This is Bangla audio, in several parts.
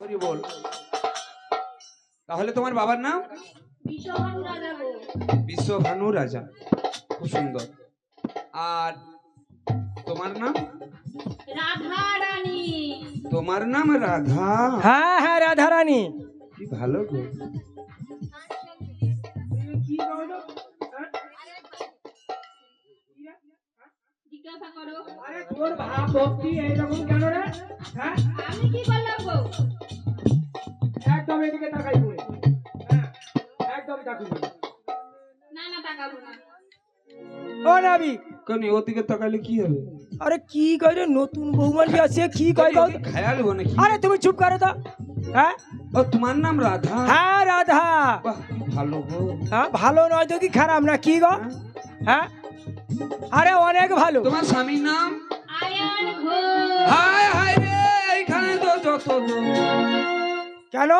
হরি বল। তাহলে তোমার বাবার নাম? বিশ্বভানু রাজা। রাজা খুব সুন্দর। আর তোমার নাম? রাধা রানী তোমার নাম রাধা। হ্যাঁ হ্যাঁ রাধা রানী কি ভালো গো। জিজ্ঞাসা করো। আরে তোর ভাব ভক্তি এইরকম কেন রে? হ্যাঁ? আমি কি করলাম গো? একদম এদিকে তাকাই পড়ে হ্যাঁ একদম তাকাই পড়ে না না তাকাবো না। ও নাবি। কেন ওদিকে তাকালে কি হবে? আরে কি কই রে নতুন বৌমানি আছে? কি কই গো খেয়াল হব নাকি? আরে তুমি চুপ করো তো। হ্যাঁ? ও তোমার নাম রাধা? হ্যাঁ রাধা। ভালো গো। হ্যাঁ ভালো নয় তো কি খারাপ না কি গো? হ্যাঁ? আরে অনেক ভালো। তোমার স্বামীর নাম? আয়ান ঘোষ। হায় হায় রে এইখানে তো যত। কেন?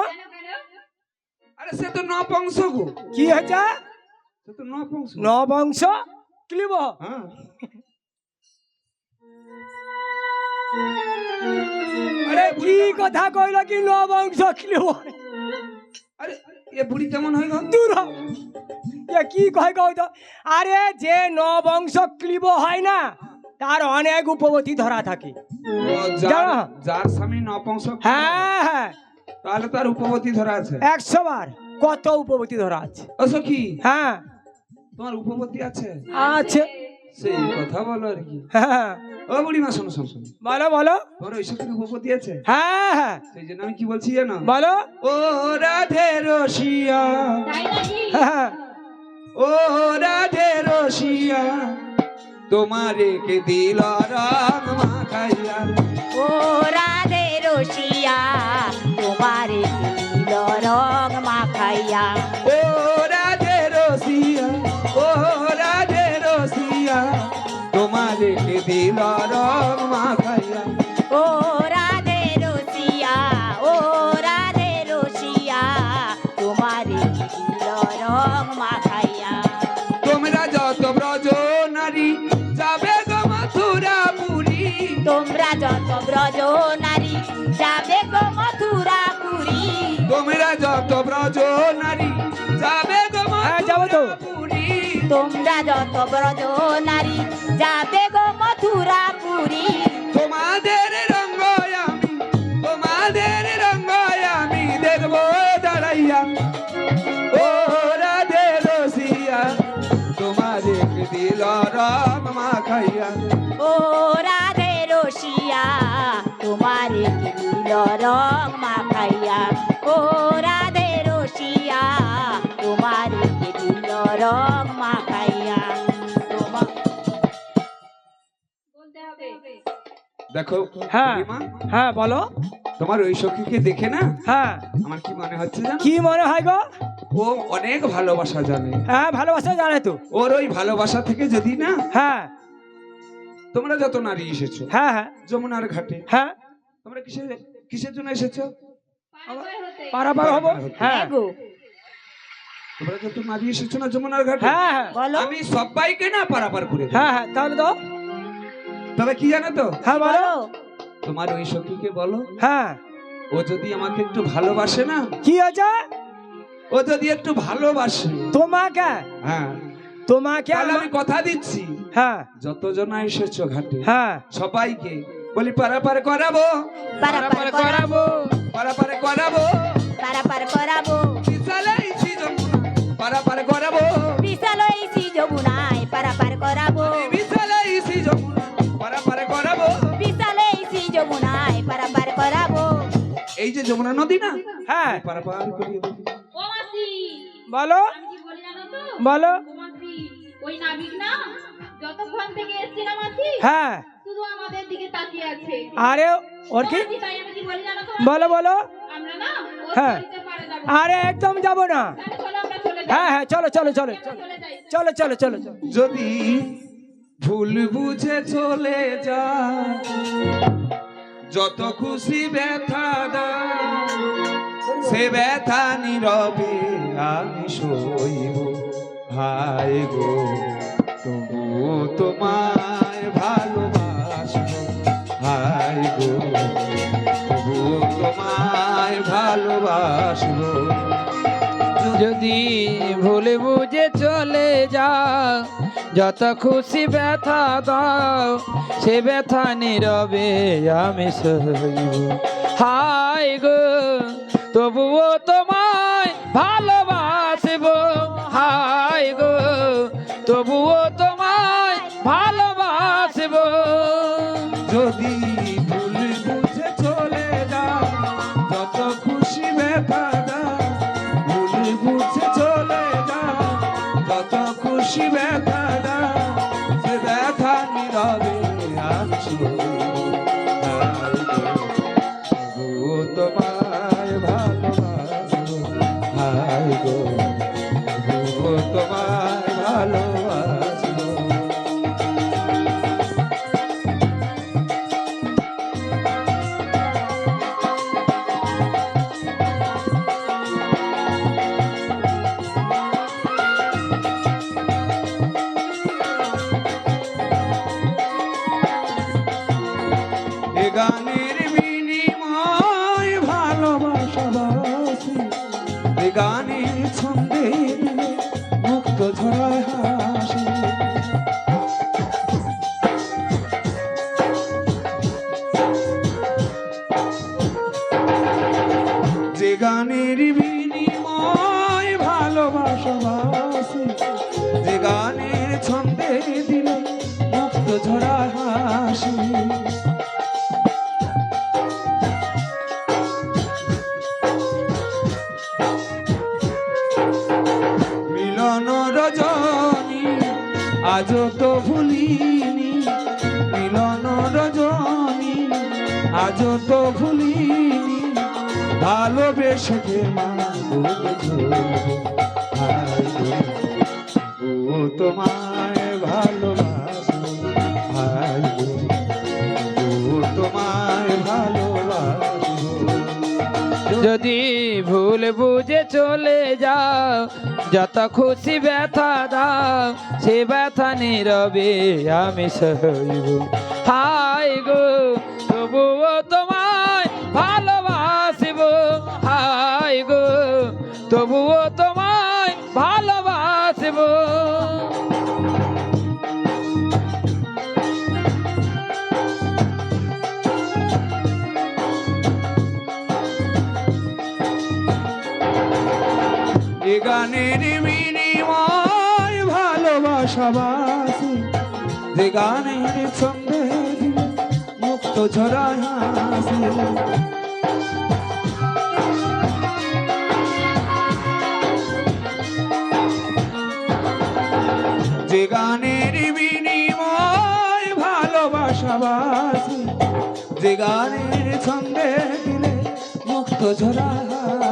আরে সে তো নপংস গো। কি হয়েছে? সে তো নপংস নবংশ ক্লিব। হ্যাঁ। আরে কি কথা কইলো কি নবংশ ক্লিব? আরে এ বুড়ি কেমন হয় গো? দূর এ কি কয় তো? আরে যে নবংশ ক্লিব হয় না তার অনেক উপবতী ধরা থাকে। যার? স্বামী নপংস হ্যাঁ হ্যাঁ। তাহলে তার উপপতি ধরা আছে। একশো বার। কত উপবতী ধরা আছে? ও সখী হ্যাঁ। তোমার উপপতি আছে? আছে। সেই কথা বলো আর কি। হ্যাঁ ও বুড়িমা শোনো শোনো শোনো। বলো বলো। তোমার ওই সখীর উপপতি আছে? হ্যাঁ হ্যাঁ। সেই জন্য আমি কি বলছি জানো? বলো। ও রাধে রসিয়া। হ্যাঁ ও রাধে রসিয়া। তোমারে কে দিল রাম মাখাইয়া। ও তোমারে দিল যত ব্রজ নারী যাবে গো হ্যাঁ, তো। তোমরা যত ব্রজ নারী যাবে গো মথুরা পুরী। তোমাদের রঙ্গ আমি তোমাদের রঙ্গ আমি দেখব দাঁড়াইয়া। ও রাধে রসিয়া তোমাদের দিল রাম মাখাইয়া। ও রাধে রসিয়া তোমারে দিল রং মাখাইয়া। ও রাধে রসিয়া তোমারে রং মাখাইয়া দেখো হ্যাঁ হ্যাঁ বলো। তোমার ওই সখীকে দেখে না? হ্যাঁ। আমার কি মনে হচ্ছে জানো? কি মনে হয় গো? ও অনেক ভালোবাসা জানে। হ্যাঁ ভালোবাসা জানে তো। ওর ওই ভালোবাসা থেকে যদি না হ্যাঁ। তোমরা যত নারী এসেছ হ্যাঁ হ্যাঁ। যমুনার ঘাটে হ্যাঁ। তোমরা কিসের কিসের জন্য এসেছ? পারাপার পারাপার হব? হ্যাঁ গো। তোমরা এসেছ না যমুনার ঘাটে? হ্যাঁ হ্যাঁ। বলো। আমি সবাইকে না পারাপার করে হ্যাঁ হ্যাঁ তাহলে তো তবে কি জানো তো? হ্যাঁ বলো। তোমার ওই সখীকে বলো। হ্যাঁ। ও যদি আমাকে একটু ভালোবাসে না? কি হয়েছে ও যদি একটু ভালোবাসে। তোমাকে? হ্যাঁ। তোমাকে আমি কথা দিচ্ছি। হ্যাঁ। যত জনা এসেছ ঘাটে হ্যাঁ। সবাইকে বলি পারাপার করাবো। পারাপার করাবো। পারাপার করাবো। পারাপার করাবো। পারাপার করাবো। বিশাল ইসি যমুনায় পারাপার করাবো। বিশালে ইসি যমুনা পারাপার করাবো। বিশাল ইসি যমুনায় পারাপার করাবো। এই যে যমুনা নদী না হ্যাঁ। পারাপার করিয়ে বলো। বলি জানো তো? বলো। ওই নাবিক না? যতক্ষণ থেকে এসছে না হ্যাঁ। শুধু আমাদের দিকে তাকিয়ে আছে। আরে ওর কি? বলি জানো তো বলো বলো। আমরা না হ্যাঁ। বাড়িতে পারে যাব। আরে একদম যাব না। হ্যাঁ হ্যাঁ চলো চলো চলো। চলে চলো চলো চলো চলো যদি ভুল বুঝে চলে যা যত খুশি ব্যথা দা সে ব্যথা নীরবে আমি সইব। ভাই গো তবুও তোমায় ভালোবাসবো। ভাই গো তবুও তোমায় ভালোবাসবো। যদি ভুলে বুঝে চলে যা যত খুশি ব্যথা দাও, সে ব্যথা নীরবে আমি সহিব। হাই গো, তবুও তোমায় ভালোবাসব। হাই গো, তবুও আজ তো ভুলিনি, মিলন রজনী। আজ তো ভুলিনি, ভালোবেসে মা তোমায় ভালোবাসো ভাই তোমায় ভালোবাসো। যদি ভুল বুঝে চলে যাও, যত খুশি ব্যথা দাও, সে ব্যথা নীরবে আমি সহিব। হাই গো, তবুও তোমায় ভালোবাসিব। হাই গো, তবুও গানের বিনিময় ভালোবাসাবাসি যে গানের দিলে মুক্ত ঝরায় হাসি। যে গানের বিনিময় ভালোবাসাবাসি যে গানের ছন্দে দিলে মুক্ত ঝরা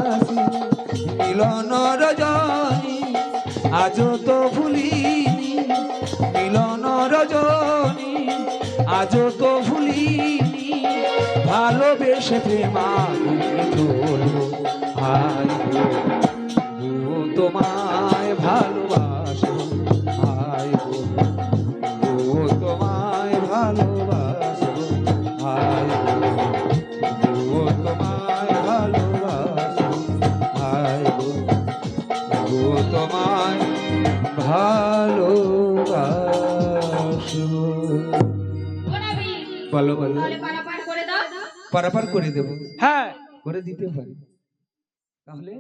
হাসি। মিলন রজনী আজ তো ভুলিনি। মিলন রজনী আজ তো ভুলিনি। ভালোবেসে প্রেমা হাই তোমায় ভালোবাসো পারাপার করে দেবো। হ্যাঁ। করে দিতে পারি। তাহলে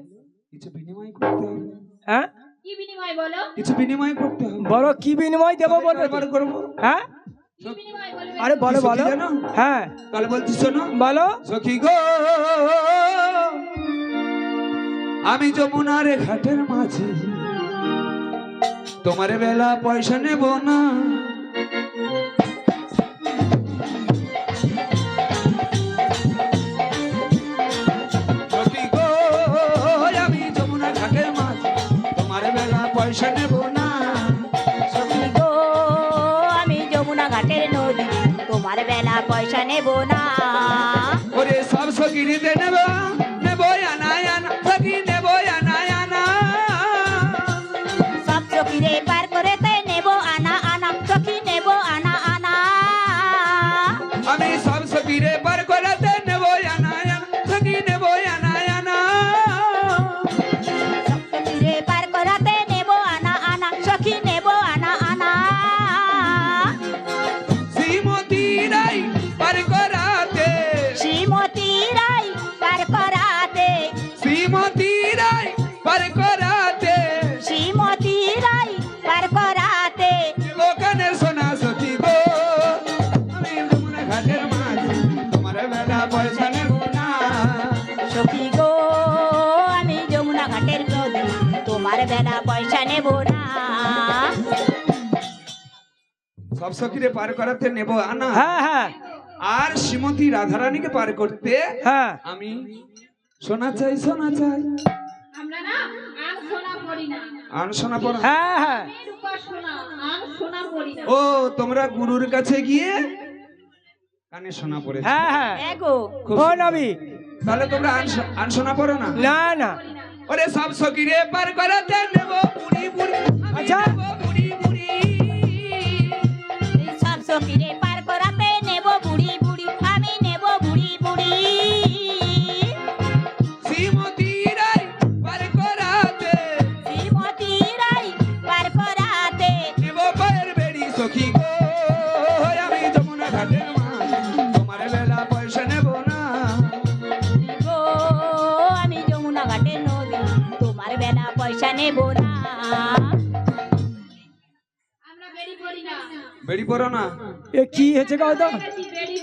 কিছু বিনিময় করতে হবে। হ্যাঁ? কি বিনিময় বলো? কিছু বিনিময় করতে হবে। বলো কি বিনিময় দেবো বলবে তো? পারাপার করব। হ্যাঁ? আরে বলো বলো। জানো? হ্যাঁ। তাহলে বলছি শোনো। বলো। সখী গো আমি যমুনার ঘাটের মাঝে। তোমার বেলা পয়সা নেব না। তোমার পয়সা নেব না সব সখীরে পার করাতে নেব আনা। হ্যাঁ হ্যাঁ। আর শ্রীমতী রাধারানীকে পার করতে হ্যাঁ। আমি সোনা চাই সোনা চাই। আমরা না আন সোনা পড়ি না। আন সোনা পর হ্যাঁ হ্যাঁ। পড়ি ও তোমরা গুরুর কাছে গিয়ে কানে সোনা পড়েছো হ্যাঁ হ্যাঁ। খুব ও নবী। তাহলে তোমরা আন আন সোনা পড়ো না? না না। ওরে সব সখীরে পার করাতে নেব বুড়ি বুড়ি আচ্ছা। নেব সখীরে পার করাতে নেব বুড়ি বুড়ি আমি নেব বুড়ি বুড়ি। পায়ের পড়ো না। এ কি হয়েছে কও তো? বেরি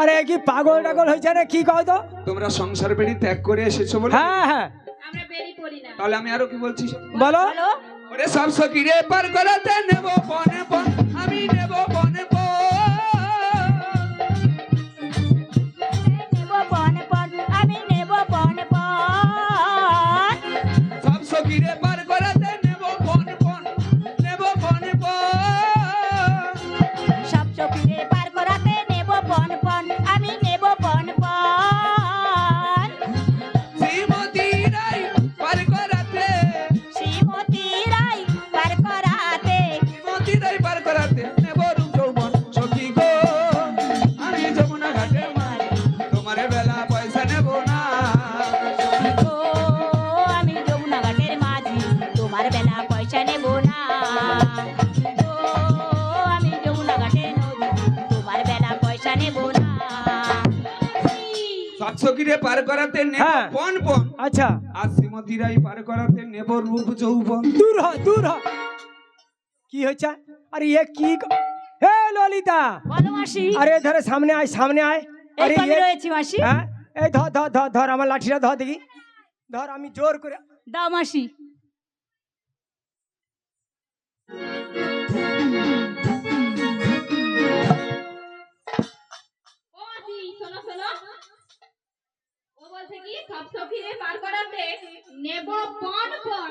আরে কি পাগল টাগল হয়েছে? রে কি কও তো? তোমরা সংসার বেড়ি ত্যাগ করে এসেছ বলে? হ্যাঁ হ্যাঁ। আমরা বেরি পড়ি না। তাহলে আমি আরও কি বলছি? বলো। বলো। ওরে সব সকিরে পার করাতে নেব বনে বন আমি নেব বনে বন। সখীরে পার করাতে নেব হ্যাঁ। বন বন। আচ্ছা। আর শ্রীমতী রাই পার করাতে নেব রূপ যৌবন। দূর হ দূর হ। কি হয়েছে? আরে এ কি ক- হে ললিতা! বলো মাসি। আরে ধরে সামনে আয় সামনে আয়। আরে আমি এ- রয়েছি মাসি? হ্যাঁ? এই ধর ধর ধর ধর আমার লাঠিটা ধর দেখি। ধর আমি জোর করে দাও মাসি।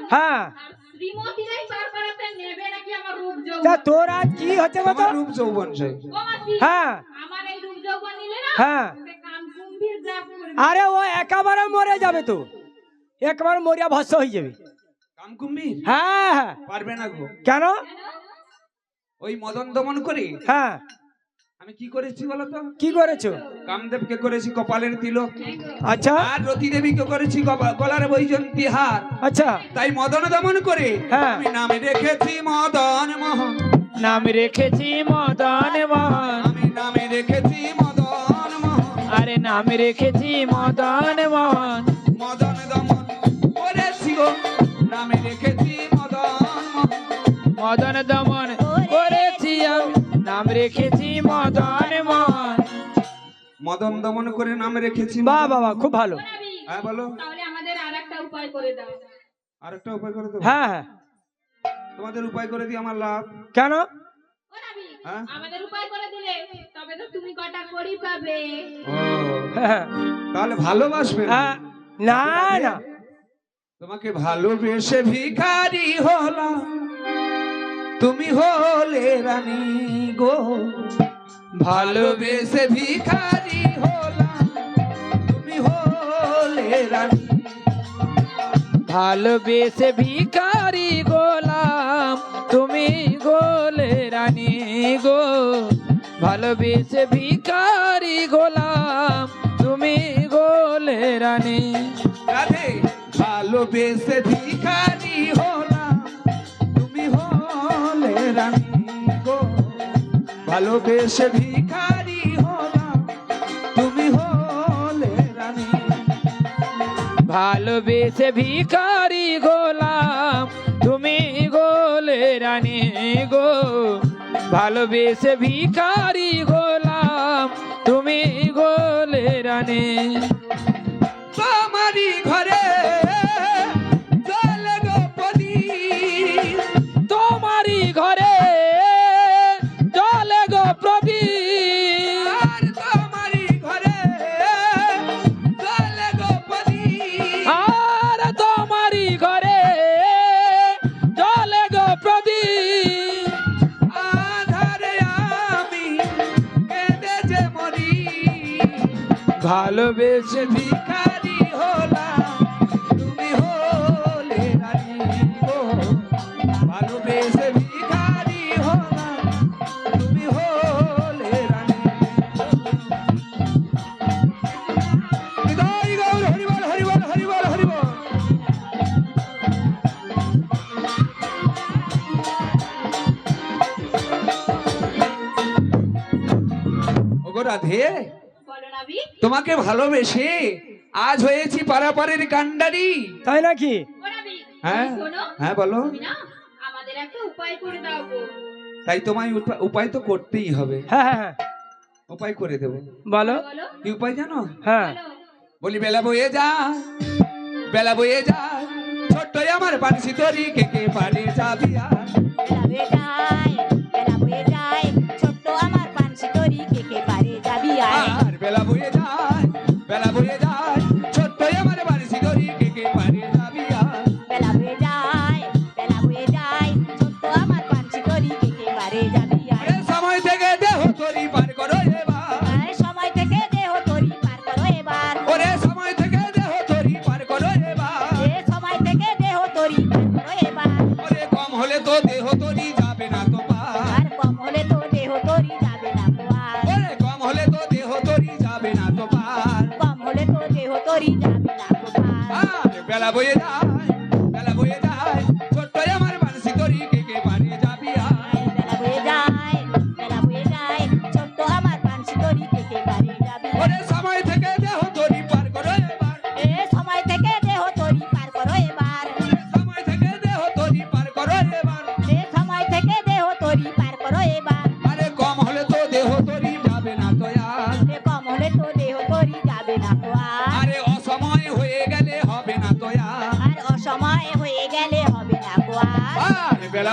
হ্যাঁ। আর শ্রীমতীরাই পার করাতে নেবে নাকি আমার রূপ তা তোর আজ কি হচ্ছে কত রূপ যৌবন হ্যাঁ। হ্যাঁ। আরে ও একেবারে মরে যাবে তো। একবার মরিয়া ভস্য হয়ে যাবে। হ্যাঁ হ্যাঁ। পারবে না কেন? ওই মদন দমন করে? হ্যাঁ। আমি কি করেছি বলতো? কি করেছ? কামদেবকে করেছি? কপালের তিলক আচ্ছা। আর রতি দেবীকে করেছি? গলার বৈজন্তী হার আচ্ছা। তাই মদন দমন করে হ্যাঁ। আমি নামে রেখেছি মদন মোহন। নাম রেখেছি মদন মোহন। আমি নামে রেখেছি মদন মোহন। আরে নাম রেখেছি মদন মোহন। মদন দমন করেছি গো। নামে রেখেছি মদন মোহন। মদন দমন নাম রেখেছি মদন মোহন। মদন দমন করে নাম রেখেছি বাহ বাবা খুব ভালো। হ্যাঁ বলো। তাহলে আমাদের আর একটা উপায় করে দাও। আরেকটা উপায় করে দেবো? হ্যাঁ হ্যাঁ। তোমাদের উপায় করে দিই আমার লাভ। কেন? হ্যাঁ? আমাদের উপায় করে দিলে তবে তো তুমি কটা করি পাবে। হ্যাঁ। তাহলে ভালোবাসবে হ্যাঁ, না না। তোমাকে ভালোবেসে ভিখারি হলাম। তুমি হলে রানী গো। ভালোবেসে ভিখারি হলাম। তুমি হলে রানী। ভালোবেসে ভিখারি গোলাম। তুমি গোলে রানী গো। ভালোবেসে ভিখারি গোলাম। তুমি গোলে রানী। রাধে। ভালোবেসে ভিখারি তুমি ফুলের ভালোবেসে ভিখারি হলাম তুমি হলে রানী। ভালোবেসে ভিখারি গোলাম তুমি গোলে রানী গো। ভালোবেসে ভিখারি গোলাম তুমি গোলে রানী। তোমারি ঘরে ভালোবেসে দিই ভালোবেসে আজ হয়েছি পারাপারের কান্ডারি তাই নাকি? হ্যাঁ হ্যাঁ বলো। তাই তোমায় উপায় তো করতেই হবে। হ্যাঁ হ্যাঁ, হ্যাঁ। উপায় করে দেবো। বলো। কি উপায় জানো? হ্যাঁ। বলি। বেলা বয়ে যা বেলা বয়ে যা ছোট্ট আমার পানসি তরি কে কে পারে যাবি বেলা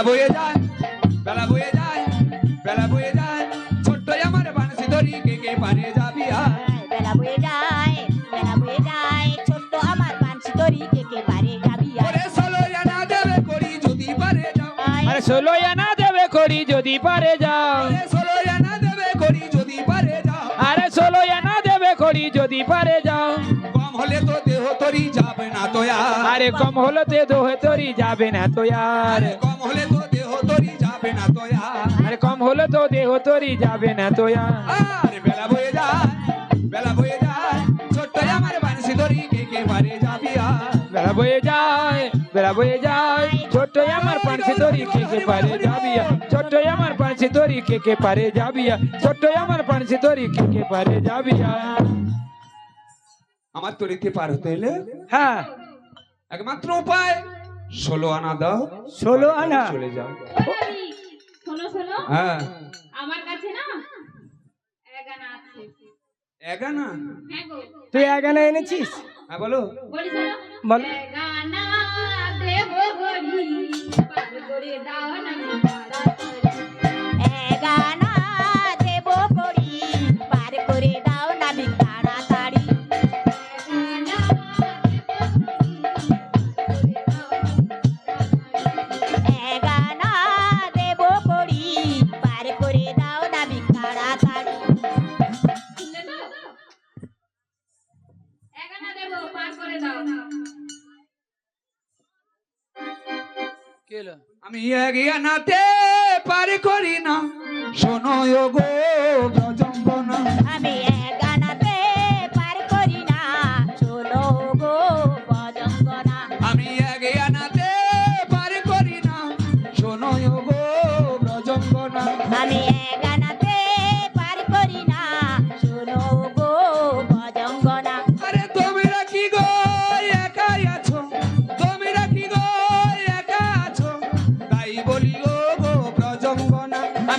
বইয়ে কম হলো তে দেহ তোরি যাবে না তো আর কম হলে তো দেহ তোরি যাবে না তো আর কম হলো তো দেহ তোরি যাবে না তো আর বেলা বয়ে যায় বেলা বয়ে যায় ছোট্ট আমার বানসি তোরি কে কে মারে যাবি আর। বেলা বয়ে যায় বেলা বয়ে যায় ছোট্ট আমার পানসি তোরি কে কে পারে যাবি ছোট্ট আমার পানসি তোরি কে কে পারে যাবি ছোট্ট আমার পানসি তোরি কে কে পারে যাবি আমার তরিতে পার হতে হলে হ্যাঁ। একমাত্র উপায় ষোলো আনা দাও ষোলো আনা। চলে যাও। হ্যাঁ। আমার কাছে না? তুই এক এনেছিস? হ্যাঁ বলো। বলো এগানা দেব করি পার করে এক জ্ঞানাতে পারি করি না। শোনো গো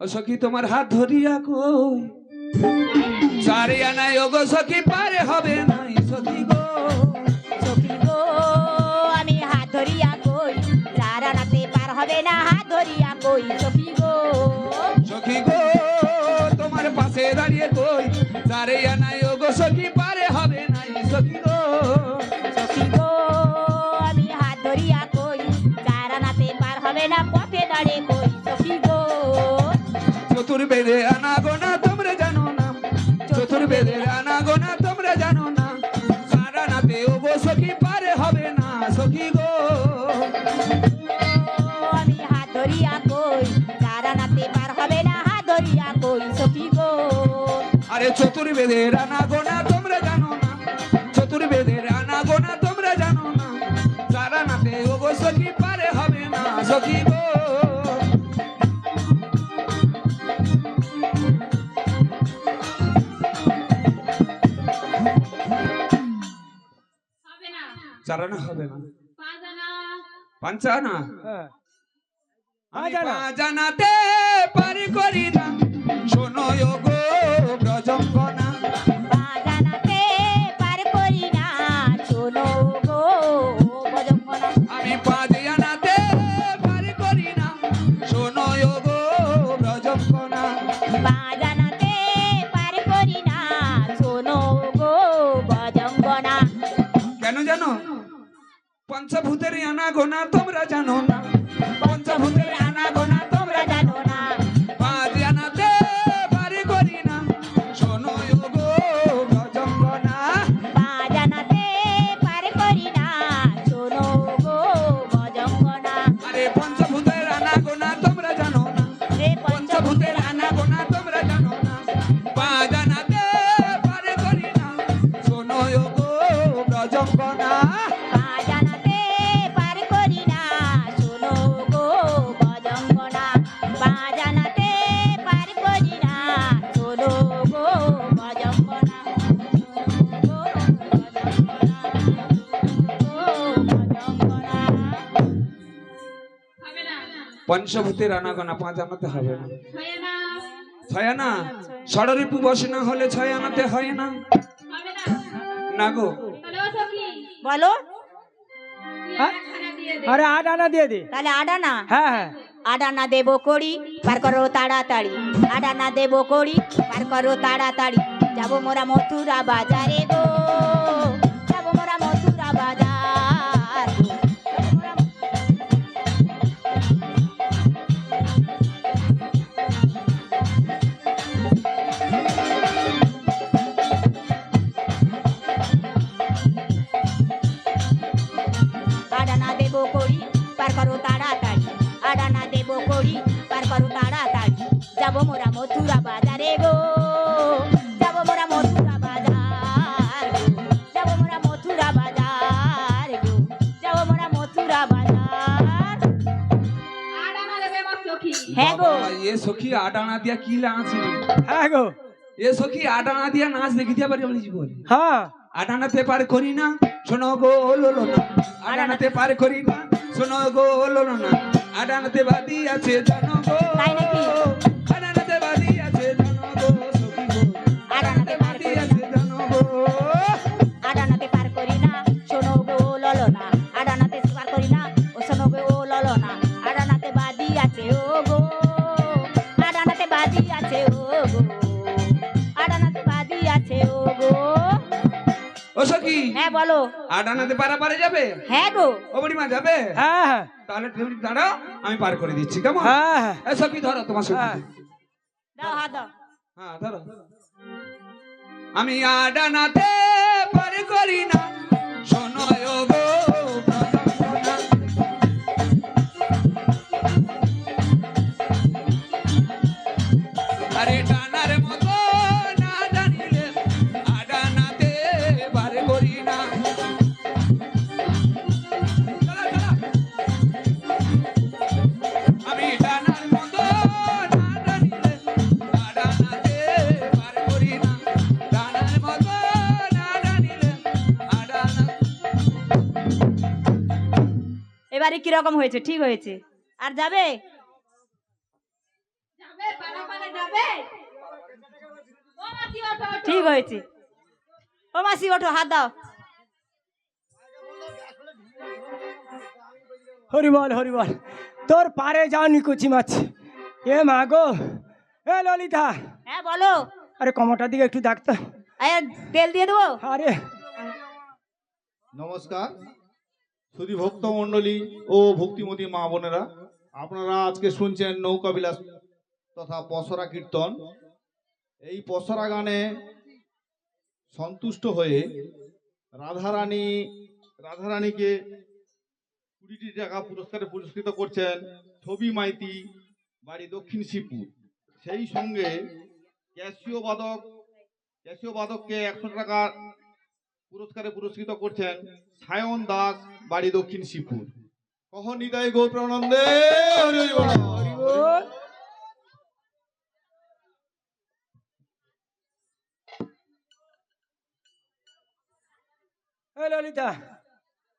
সখী তোমার হাত ধরিয়া কই? চারি ও গো সখি, পারে হবে নাই সখি গো। সখি গো, আমি হাত ধরিয়া কই? সারা রাতে পার হবে না, হাত ধরিয়া কই? সখী চতুর্বেদের আনা গোনা তোমরা জানো না। চতুর্বেদের আনা গোনা তোমরা জানো না। নাতে ও গো সখী পারে হবে না সখী গো। হবে না। চারানা হবে না। পাঞ্চানা হ্যাঁ। পারি করি না। শোনো পঞ্চভূতের আনা গোনা তোমরা জানো না। পঞ্চভূতের পঞ্চভূতের আনা গোনা পাঁচ আনাতে হবে না। ছয় আনা? ছয় ষড়রিপু বসে না হলে ছয় আনাতে হয় না। না। না গো। বলো হ্যাঁ? আনা দিয়ে দে আরে আট আনা দিয়ে দে। তাহলে আডানা হ্যাঁ হ্যাঁ। আডানা দেবো করি পার করো তাড়াতাড়ি। আডানা দেবো করি পার করো তাড়াতাড়ি। যাব মোরা মথুরা বাজারে গো এ সখী আট আনা দিয়া কি নাচি হ্যাঁ গো। এ সখি আট আনা দিয়া নাচ দেখি দিয়া পারি বলি জীবন? হ্যাঁ। আট আনাতে পার করি না শোনো গো লোলো না। আট আনাতে পার করি না শোনো গো লোলো না। আট আনাতে বাদি আছে জানো গো। তাই নাকি? বলো। আট আনাতে পারা পারে যাবে? হ্যাঁ গো। ও বুড়িমা যাবে? হ্যাঁ হ্যাঁ। তাহলে তুমি দাঁড়াও আমি পার করে দিচ্ছি কেমন? হ্যাঁ হ্যাঁ। সখী ধরো তোমার সঙ্গে। হ্যাঁ। দাও হাত দাও। হ্যাঁ ধরো। আমি আডানাতে পার করি না। শোনো ও গো। এবারে কীরকম হয়েছে ঠিক হয়েছে। আর যাবে। ঠিক হয়েছে। ও মাসি ওঠো হাত দাও। হরিবল হরিবল তোর পারে যাওনি কুচি মাছ। এ মা গো এ ললিতা। হ্যাঁ বলো। আরে কমরটার দিকে একটু ডাকতো। তেল দিয়ে দেবো? আরে। নমস্কার। সুধী ভক্ত মণ্ডলী ও ভক্তিমতী মা বোনেরা, আপনারা আজকে শুনছেন নৌকা বিলাস তথা পসরা কীর্তন। এই পসরা গানে সন্তুষ্ট হয়ে রাধারানী, রাধারানীকে কুড়িটি টাকা পুরস্কারে পুরস্কৃত করছেন ছবি মাইতি, বাড়ি দক্ষিণ শিবপুর। সেই সঙ্গে ক্যাসিও বাদক ক্যাসিও বাদককে একশো টাকা পুরস্কারে পুরস্কৃত করছেন সায়ন দাস, বাড়ি দক্ষিণ শিবপুর। কহ নিতাই গৌর প্রানন্দে হরি হরি বল। হরিবল এ ললিতা।